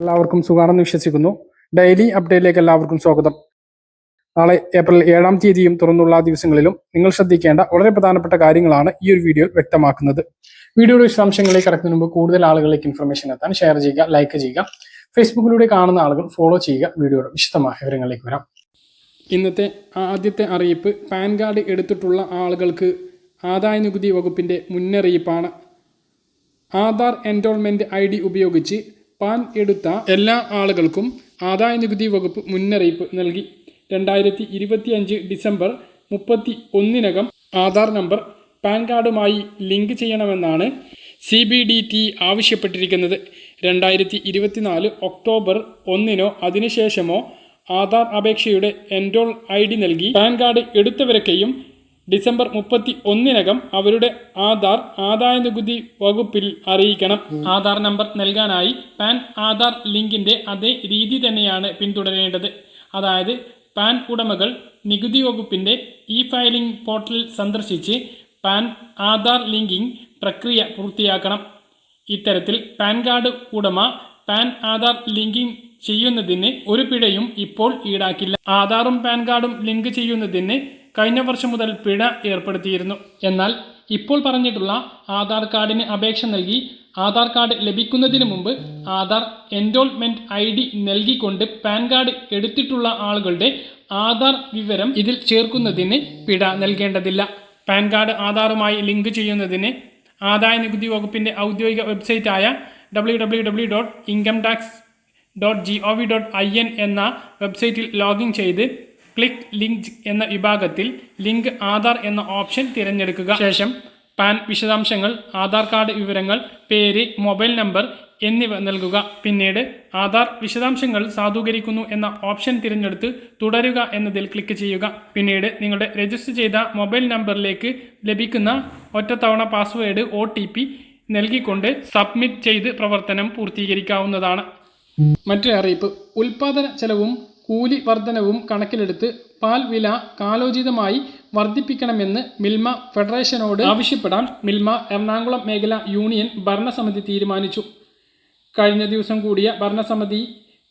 എല്ലാവർക്കും സുഖാണെന്ന് വിശ്വസിക്കുന്നു. ഡെയിലി അപ്ഡേറ്റിലേക്ക് എല്ലാവർക്കും സ്വാഗതം. നാളെ ഏപ്രിൽ ഏഴാം തീയതിയും തുറന്നുള്ള ദിവസങ്ങളിലും നിങ്ങൾ ശ്രദ്ധിക്കേണ്ട വളരെ പ്രധാനപ്പെട്ട കാര്യങ്ങളാണ് ഈ ഒരു വീഡിയോയിൽ വ്യക്തമാക്കുന്നത്. വീഡിയോയുടെ വിശദാംശങ്ങളിലേക്ക് കടക്കുന്നതിന് മുമ്പ് കൂടുതൽ ആളുകളിലേക്ക് ഇൻഫർമേഷൻ എത്താൻ ഷെയർ ചെയ്യുക ലൈക്ക് ചെയ്യുക ഫേസ്ബുക്കിലൂടെ കാണുന്ന ആളുകൾ ഫോളോ ചെയ്യുക വീഡിയോയുടെ വിശദമായ വിവരങ്ങളിലേക്ക് വരാം. ഇന്നത്തെ ആദ്യത്തെ അറിയിപ്പ് പാൻ കാർഡ് എടുത്തിട്ടുള്ള ആളുകൾക്ക് ആദായ നികുതി വകുപ്പിന്റെ മുന്നറിയിപ്പാണ്. ആധാർ എൻറോൾമെന്റ് ഐ ഡി ഉപയോഗിച്ച് പാൻ എടുത്ത എല്ലാ ആളുകൾക്കും ആദായ നികുതി വകുപ്പ് മുന്നറിയിപ്പ് നൽകി. രണ്ടായിരത്തി ഇരുപത്തിയഞ്ച് ഡിസംബർ മുപ്പത്തി ഒന്നിനകം ആധാർ നമ്പർ പാൻ കാർഡുമായി ലിങ്ക് ചെയ്യണമെന്നാണ് സി ബി ഡി ടി ആവശ്യപ്പെട്ടിരിക്കുന്നത്. രണ്ടായിരത്തി ഇരുപത്തിനാല് ഒക്ടോബർ ഒന്നിനോ അതിനുശേഷമോ ആധാർ അപേക്ഷയുടെ എൻറോൾ ഐ ഡി നൽകി. പാൻ കാർഡ് എടുത്തവരൊക്കെയും ഡിസംബർ മുപ്പത്തി ഒന്നിനകം അവരുടെ ആധാർ ആദായ നികുതി വകുപ്പിൽ അറിയിക്കണം. ആധാർ നമ്പർ നൽകാനായി പാൻ ആധാർ ലിങ്കിന്റെ അതേ രീതി തന്നെയാണ് പിന്തുടരേണ്ടത്. അതായത് പാൻ ഉടമകൾ നികുതി വകുപ്പിന്റെ ഇ ഫയലിംഗ് പോർട്ടൽ സന്ദർശിച്ച് പാൻ ആധാർ ലിങ്കിംഗ് പ്രക്രിയ പൂർത്തിയാക്കണം. ഇത്തരത്തിൽ പാൻ കാർഡ് ഉടമ പാൻ ആധാർ ലിങ്കിംഗ് ചെയ്യുന്നതിന് ഒരു പിഴയും ഇപ്പോൾ ഈടാക്കില്ല. ആധാറും പാൻ കാർഡും ലിങ്ക് ചെയ്യുന്നതിന് കഴിഞ്ഞ വർഷം മുതൽ പിഴ ഏർപ്പെടുത്തിയിരുന്നു. എന്നാൽ ഇപ്പോൾ പറഞ്ഞിട്ടുള്ള ആധാർ കാർഡിന് അപേക്ഷ നൽകി ആധാർ കാർഡ് ലഭിക്കുന്നതിന് മുമ്പ് ആധാർ എൻറോൾമെന്റ് ഐ ഡി നൽകിക്കൊണ്ട് പാൻ കാർഡ് എടുത്തിട്ടുള്ള ആളുകളുടെ ആധാർ വിവരം ഇതിൽ ചേർക്കുന്നതിന് പിഴ നൽകേണ്ടതില്ല. പാൻ കാർഡ് ആധാറുമായി ലിങ്ക് ചെയ്യുന്നതിന് ആദായ നികുതി വകുപ്പിന്റെ ഔദ്യോഗിക വെബ്സൈറ്റായ W W W dot income tax dot G O V dot I N എന്ന വെബ്സൈറ്റിൽ ലോഗിൻ ചെയ്ത് ക്ലിക്ക് ലിങ്ക് എന്ന വിഭാഗത്തിൽ ലിങ്ക് ആധാർ എന്ന ഓപ്ഷൻ തിരഞ്ഞെടുക്കുക. ശേഷം പാൻ വിശദാംശങ്ങൾ ആധാർ കാർഡ് വിവരങ്ങൾ പേര് മൊബൈൽ നമ്പർ എന്നിവ നൽകുക. പിന്നീട് ആധാർ വിശദാംശങ്ങൾ സാധൂകരിക്കുന്നു എന്ന ഓപ്ഷൻ തിരഞ്ഞെടുത്ത് തുടരുക എന്നതിൽ ക്ലിക്ക് ചെയ്യുക. പിന്നീട് നിങ്ങളുടെ രജിസ്റ്റർ ചെയ്ത മൊബൈൽ നമ്പറിലേക്ക് ലഭിക്കുന്ന ഒറ്റത്തവണ പാസ്വേഡ് ഒ നൽകിക്കൊണ്ട് സബ്മിറ്റ് ചെയ്ത് പ്രവർത്തനം പൂർത്തീകരിക്കാവുന്നതാണ്. മറ്റൊരു അറിയിപ്പ്. ഉൽപാദന ചെലവും കൂലി വർധനവും കണക്കിലെടുത്ത് പാൽ വില കാലോചിതമായി വർദ്ധിപ്പിക്കണമെന്ന് മിൽമ ഫെഡറേഷനോട് ആവശ്യപ്പെടാൻ മിൽമ എറണാകുളം മേഖല യൂണിയൻ ഭരണസമിതി തീരുമാനിച്ചു. കഴിഞ്ഞ ദിവസം കൂടിയ ഭരണസമിതി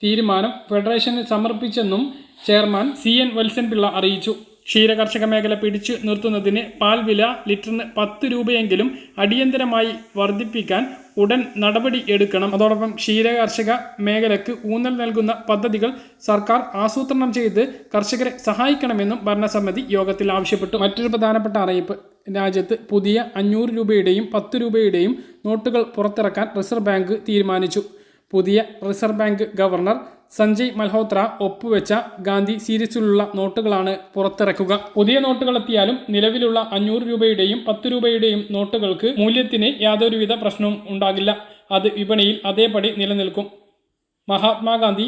തീരുമാനം ഫെഡറേഷന് സമർപ്പിച്ചെന്നും ചെയർമാൻ സി എൻ വത്സൻപിള്ള അറിയിച്ചു. ക്ഷീരകർഷക മേഖല പിടിച്ചു നിർത്തുന്നതിന് പാൽ വില ലിറ്ററിന് പത്ത് രൂപയെങ്കിലും അടിയന്തരമായി വർദ്ധിപ്പിക്കാൻ ഉടൻ നടപടി എടുക്കണം. അതോടൊപ്പം ക്ഷീരകർഷക മേഖലയ്ക്ക് ഊന്നൽ നൽകുന്ന പദ്ധതികൾ സർക്കാർ ആസൂത്രണം ചെയ്ത് കർഷകരെ സഹായിക്കണമെന്നും ഭരണസമിതി യോഗത്തിൽ ആവശ്യപ്പെട്ടു. മറ്റൊരു പ്രധാനപ്പെട്ട അറിയിപ്പ്. രാജ്യത്ത് പുതിയ അഞ്ഞൂറ് രൂപയുടെയും പത്ത് രൂപയുടെയും നോട്ടുകൾ പുറത്തിറക്കാൻ റിസർവ് ബാങ്ക് തീരുമാനിച്ചു. പുതിയ reserve bank governor Sanjay Malhotra ഒപ്പുവെച്ച ഗാന്ധി സീരീസിലുള്ള നോട്ടുകളാണ് പുറത്തിറക്കുക. പുതിയ നോട്ടുകൾ എത്തിയാലും നിലവിലുള്ള അഞ്ഞൂറ് രൂപയുടെയും പത്ത് രൂപയുടെയും നോട്ടുകൾക്ക് മൂല്യത്തിന് യാതൊരുവിധ പ്രശ്നവും ഉണ്ടാകില്ല. അത് വിപണിയിൽ അതേപടി നിലനിൽക്കും. മഹാത്മാഗാന്ധി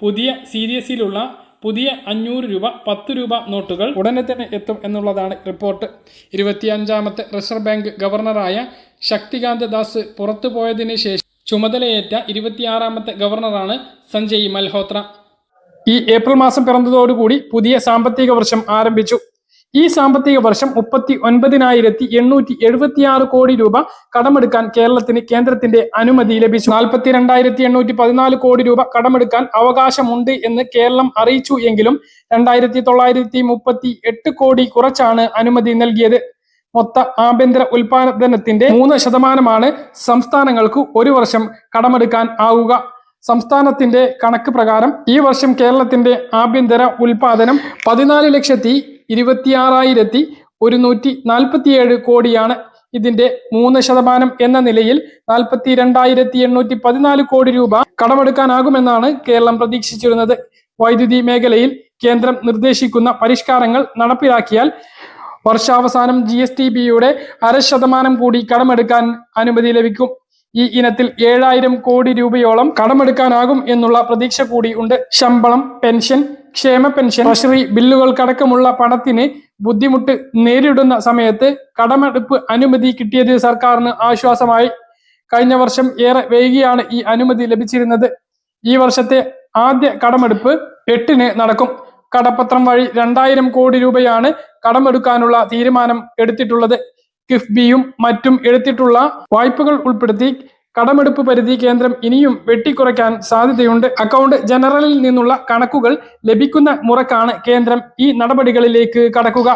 പുതിയ സീരീസിലുള്ള പുതിയ അഞ്ഞൂറ് രൂപ പത്ത് രൂപ നോട്ടുകൾ ഉടനെ തന്നെ എത്തും എന്നുള്ളതാണ് റിപ്പോർട്ട്. ഇരുപത്തിയഞ്ചാമത്തെ റിസർവ് ബാങ്ക് ഗവർണറായ ശക്തികാന്ത ദാസ് പുറത്തുപോയതിന് ശേഷം ചുമതലയേറ്റ ഇരുപത്തിയാറാമത്തെ ഗവർണറാണ് സഞ്ജയ് മൽഹോത്ര. ഈ ഏപ്രിൽ മാസം പിറന്നതോടുകൂടി പുതിയ സാമ്പത്തിക വർഷം ആരംഭിച്ചു. ഈ സാമ്പത്തിക വർഷം മുപ്പത്തി ഒൻപതിനായിരത്തി എണ്ണൂറ്റി എഴുപത്തിയാറ് കോടി രൂപ കടമെടുക്കാൻ കേരളത്തിന് കേന്ദ്രത്തിന്റെ അനുമതി ലഭിച്ചു. നാൽപ്പത്തി രണ്ടായിരത്തി എണ്ണൂറ്റി പതിനാല് കോടി രൂപ കടമെടുക്കാൻ അവകാശമുണ്ട് എന്ന് കേരളം അറിയിച്ചു എങ്കിലും രണ്ടായിരത്തി തൊള്ളായിരത്തി മുപ്പത്തി എട്ട് കോടി കുറച്ചാണ് അനുമതി നൽകിയത്. മൊത്ത ആഭ്യന്തര ഉൽപാദനത്തിന്റെ മൂന്ന് ശതമാനമാണ് സംസ്ഥാനങ്ങൾക്ക് ഒരു വർഷം കടമെടുക്കാൻ ആവുക. സംസ്ഥാനത്തിന്റെ കണക്ക് പ്രകാരം ഈ വർഷം കേരളത്തിന്റെ ആഭ്യന്തര ഉൽപാദനം പതിനാല് ലക്ഷത്തി ഇരുപത്തിയാറായിരത്തി ഒരുന്നൂറ്റി നാൽപ്പത്തിയേഴ് കോടിയാണ്. ഇതിന്റെ മൂന്ന് ശതമാനം എന്ന നിലയിൽ നാൽപ്പത്തി രണ്ടായിരത്തി എണ്ണൂറ്റി പതിനാല് കോടി രൂപ കടമെടുക്കാനാകുമെന്നാണ് കേരളം പ്രതീക്ഷിച്ചിരുന്നത്. വൈദ്യുതി മേഖലയിൽ കേന്ദ്രം നിർദ്ദേശിക്കുന്ന പരിഷ്കാരങ്ങൾ നടപ്പിലാക്കിയാൽ വർഷാവസാനം ജി എസ് ടി ബിയുടെ അര ശതമാനം കൂടി കടമെടുക്കാൻ അനുമതി ലഭിക്കും. ഈ ഇനത്തിൽ ഏഴായിരം കോടി രൂപയോളം കടമെടുക്കാനാകും എന്നുള്ള പ്രതീക്ഷ കൂടി ഉണ്ട്. ശമ്പളം പെൻഷൻ ക്ഷേമ പെൻഷൻ ട്രഷറി ബില്ലുകൾക്കടക്കമുള്ള പണത്തിന് ബുദ്ധിമുട്ട് നേരിടുന്ന സമയത്ത് കടമെടുപ്പ് അനുമതി കിട്ടിയത് സർക്കാരിന് ആശ്വാസമായി. കഴിഞ്ഞ വർഷം ഏറെ വൈകിയാണ് ഈ അനുമതി ലഭിച്ചിരുന്നത്. ഈ വർഷത്തെ ആദ്യ കടമെടുപ്പ് എട്ടിന് നടക്കും. കടപ്പത്രം വഴി രണ്ടായിരം കോടി രൂപയാണ് കടമെടുക്കാനുള്ള തീരുമാനം എടുത്തിട്ടുള്ളത്. കിഫ്ബിയും മറ്റും എടുത്തിട്ടുള്ള വായ്പകൾ ഉൾപ്പെടുത്തി കടമെടുപ്പ് പരിധി കേന്ദ്രം ഇനിയും വെട്ടിക്കുറയ്ക്കാൻ സാധ്യതയുണ്ട്. അക്കൗണ്ട് ജനറലിൽ നിന്നുള്ള കണക്കുകൾ ലഭിക്കുന്ന മുറക്കാണ് കേന്ദ്രം ഈ നടപടികളിലേക്ക് കടക്കുക.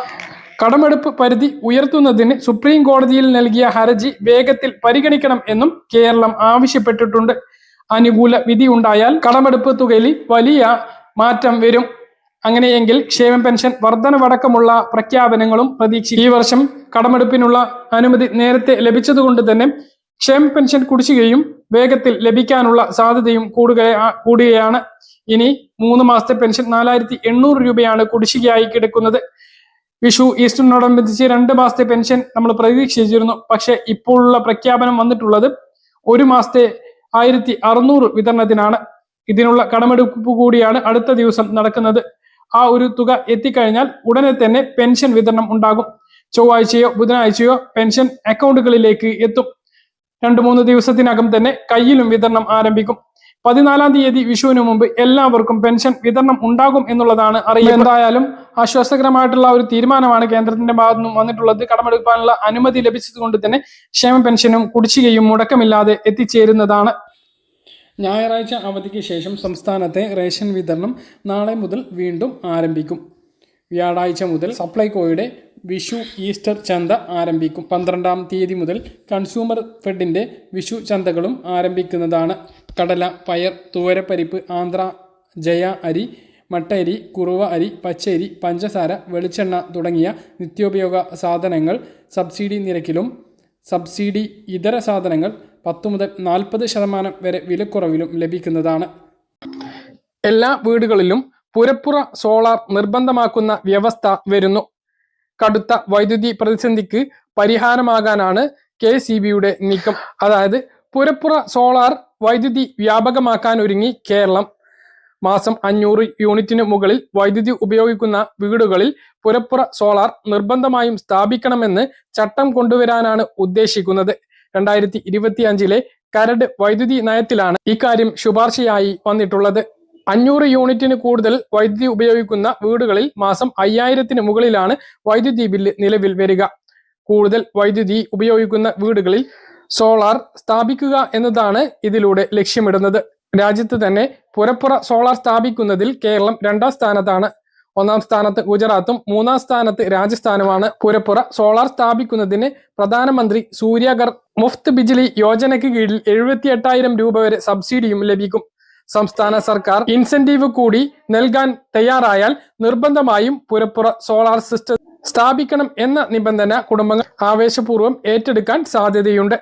കടമെടുപ്പ് പരിധി ഉയർത്തുന്നതിന് സുപ്രീം കോടതിയിൽ നൽകിയ ഹർജി വേഗത്തിൽ പരിഗണിക്കണം എന്നും കേരളം ആവശ്യപ്പെട്ടിട്ടുണ്ട്. അനുകൂല വിധി ഉണ്ടായാൽ കടമെടുപ്പ് തുകയിൽ വലിയ മാറ്റം വരും. അങ്ങനെയെങ്കിൽ ക്ഷേമ പെൻഷൻ വർധനവടക്കമുള്ള പ്രഖ്യാപനങ്ങളും പ്രതീക്ഷിക്കും ഈ വർഷം കടമെടുപ്പിനുള്ള അനുമതി നേരത്തെ ലഭിച്ചതുകൊണ്ട് തന്നെ ക്ഷേമ പെൻഷൻ കുടിശ്ശികയും വേഗത്തിൽ ലഭിക്കാനുള്ള സാധ്യതയും കൂടുക കൂടുകയാണ്. ഇനി മൂന്ന് മാസത്തെ പെൻഷൻ നാലായിരത്തി എണ്ണൂറ് രൂപയാണ് കുടിശ്ശികയായി കിടക്കുന്നത്. വിഷു ഈസ്റ്ററിനോടനുബന്ധിച്ച് രണ്ട് മാസത്തെ പെൻഷൻ നമ്മൾ പ്രതീക്ഷിച്ചിരുന്നു. പക്ഷെ ഇപ്പോഴുള്ള പ്രഖ്യാപനം വന്നിട്ടുള്ളത് ഒരു മാസത്തെ ആയിരത്തി അറുന്നൂറ് വിതരണത്തിനാണ്. ഇതിനുള്ള കടമെടുപ്പ് കൂടിയാണ് അടുത്ത ദിവസം നടക്കുന്നത്. ആ ഒരു തുക എത്തിക്കഴിഞ്ഞാൽ ഉടനെ തന്നെ പെൻഷൻ വിതരണം ഉണ്ടാകും. ചൊവ്വാഴ്ചയോ ബുധനാഴ്ചയോ പെൻഷൻ അക്കൗണ്ടുകളിലേക്ക് എത്തും. രണ്ടു മൂന്ന് ദിവസത്തിനകം തന്നെ കയ്യിലും വിതരണം ആരംഭിക്കും. പതിനാലാം തീയതി വിഷുവിന് മുമ്പ് എല്ലാവർക്കും പെൻഷൻ വിതരണം ഉണ്ടാകും എന്നുള്ളതാണ് അറിയുക എന്തായാലും ആശ്വാസകരമായിട്ടുള്ള ഒരു തീരുമാനമാണ് കേന്ദ്രത്തിന്റെ ഭാഗത്തു നിന്നും വന്നിട്ടുള്ളത്. കടമെടുക്കാനുള്ള അനുമതി ലഭിച്ചതുകൊണ്ട് തന്നെ ക്ഷേമ പെൻഷനും കുടിശ്ശികയും മുടക്കമില്ലാതെ എത്തിച്ചേരുന്നതാണ് ഞായറാഴ്ച അവധിക്ക് ശേഷം സംസ്ഥാനത്തെ റേഷൻ വിതരണം നാളെ മുതൽ വീണ്ടും ആരംഭിക്കും. വ്യാഴാഴ്ച മുതൽ സപ്ലൈകോയുടെ വിഷു ഈസ്റ്റർ ചന്ത ആരംഭിക്കും. പന്ത്രണ്ടാം തീയതി മുതൽ കൺസ്യൂമർ ഫെഡിന്റെ വിഷു ചന്തകളും ആരംഭിക്കുന്നതാണ്. കടല പയർ തുവരപ്പരിപ്പ് ആന്ധ്ര ജയ അരി മട്ടരി കുറുവ അരി പച്ചരി പഞ്ചസാര വെളിച്ചെണ്ണ തുടങ്ങിയ നിത്യോപയോഗ സാധനങ്ങൾ സബ്സിഡി നിരക്കിലും സബ്സിഡി ഇതര സാധനങ്ങൾ പത്ത് മുതൽ നാൽപ്പത് ശതമാനം വരെ വിലക്കുറവിലും ലഭിക്കുന്നതാണ്. എല്ലാ വീടുകളിലും പുരപ്പുറ സോളാർ നിർബന്ധമാക്കുന്ന വ്യവസ്ഥ വരുന്നു. കടുത്ത വൈദ്യുതി പ്രതിസന്ധിക്ക് പരിഹാരമാകാനാണ് കെ സി ബിയുടെ നീക്കം. അതായത് പുരപ്പുറ സോളാർ വൈദ്യുതി വ്യാപകമാക്കാൻ ഒരുങ്ങി കേരളം. മാസം അഞ്ഞൂറ് യൂണിറ്റിന് മുകളിൽ വൈദ്യുതി ഉപയോഗിക്കുന്ന വീടുകളിൽ പുരപ്പുറ സോളാർ നിർബന്ധമായും സ്ഥാപിക്കണമെന്ന് ചട്ടം കൊണ്ടുവരാനാണ് ഉദ്ദേശിക്കുന്നത്. രണ്ടായിരത്തി ഇരുപത്തി അഞ്ചിലെ കരട് വൈദ്യുതി നയത്തിലാണ് ഇക്കാര്യം ശുപാർശയായി വന്നിട്ടുള്ളത്. അഞ്ഞൂറ് യൂണിറ്റിന് കൂടുതൽ വൈദ്യുതി ഉപയോഗിക്കുന്ന വീടുകളിൽ മാസം അയ്യായിരത്തിന് മുകളിലാണ് വൈദ്യുതി ബില്ല് നിലവിൽ വരിക. കൂടുതൽ വൈദ്യുതി ഉപയോഗിക്കുന്ന വീടുകളിൽ സോളാർ സ്ഥാപിക്കുക എന്നതാണ് ഇതിലൂടെ ലക്ഷ്യമിടുന്നത്. രാജ്യത്ത് തന്നെ പുരപ്പുറ സോളാർ സ്ഥാപിക്കുന്നതിൽ കേരളം രണ്ടാം സ്ഥാനത്താണ്. ഒന്നാം സ്ഥാനത്ത് ഗുജറാത്തും മൂന്നാം സ്ഥാനത്ത് രാജസ്ഥാനുമാണ് പുരപ്പുറ. സോളാർ സ്ഥാപിക്കുന്നതിന് പ്രധാനമന്ത്രി സൂര്യഗർ മുഫ്ത് ബിജ്ലി യോജനയ്ക്ക് കീഴിൽ എഴുപത്തി എട്ടായിരം രൂപ വരെ സബ്സിഡിയും ലഭിക്കും. സംസ്ഥാന സർക്കാർ ഇൻസെന്റീവ് കൂടി നൽകാൻ തയ്യാറായാൽ നിർബന്ധമായും പുരപ്പുറ സോളാർ സിസ്റ്റം സ്ഥാപിക്കണം എന്ന നിബന്ധന കുടുംബങ്ങൾ ആവേശപൂർവം ഏറ്റെടുക്കാൻ സാധ്യതയുണ്ട്.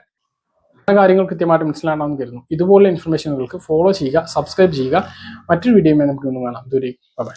കാര്യങ്ങൾ കൃത്യമായിട്ട് മനസ്സിലാണെന്ന് കരുതുന്നു. ഇതുപോലുള്ള ഇൻഫർമേഷനുകൾക്ക് ഫോളോ ചെയ്യുക സബ്സ്ക്രൈബ് ചെയ്യുക. മറ്റൊരു വീഡിയോയുമായി നമുക്ക് കാണാം. ദൂരേക്ക് ബൈ